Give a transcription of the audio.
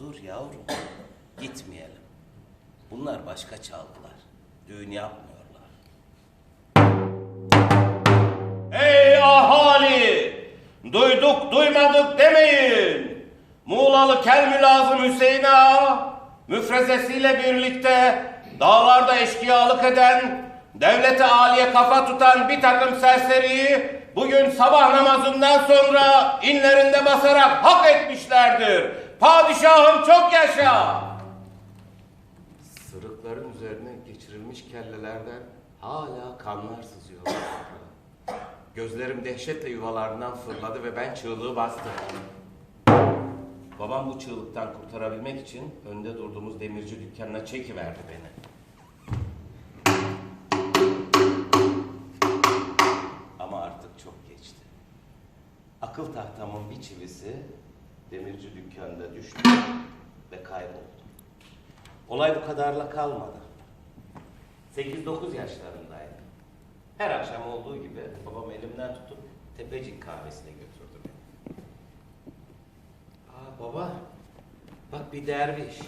dur yavrum. Gitmeyelim. Bunlar başka çalgılar. Düğün yapmıyorlar. Ey ahali! Duyduk duymadık demeyin. Muğlalı Kelmi Lazım Hüseyin Ağa, müfrezesiyle birlikte dağlarda eşkıyalık eden, devlete aliye kafa tutan bir takım serseriyi bugün sabah namazından sonra inlerinde basarak hak etmişlerdir. Padişahım çok yaşa! Sırıkların üzerine geçirilmiş kellelerden hala kanlar sızıyor. Gözlerim dehşetle yuvalarından fırladı ve ben çığlığı bastım. Babam bu çığlıktan kurtarabilmek için önde durduğumuz demirci dükkanına çekiverdi beni. Akıl tahtamın bir çivisi demirci dükkanda düştü ve kayboldu. Olay bu kadarla kalmadı. 8-9 yaşlarındaydım. Her akşam olduğu gibi babam elimden tutup tepecik kahvesine götürdü beni. Aa baba, bak bir derviş.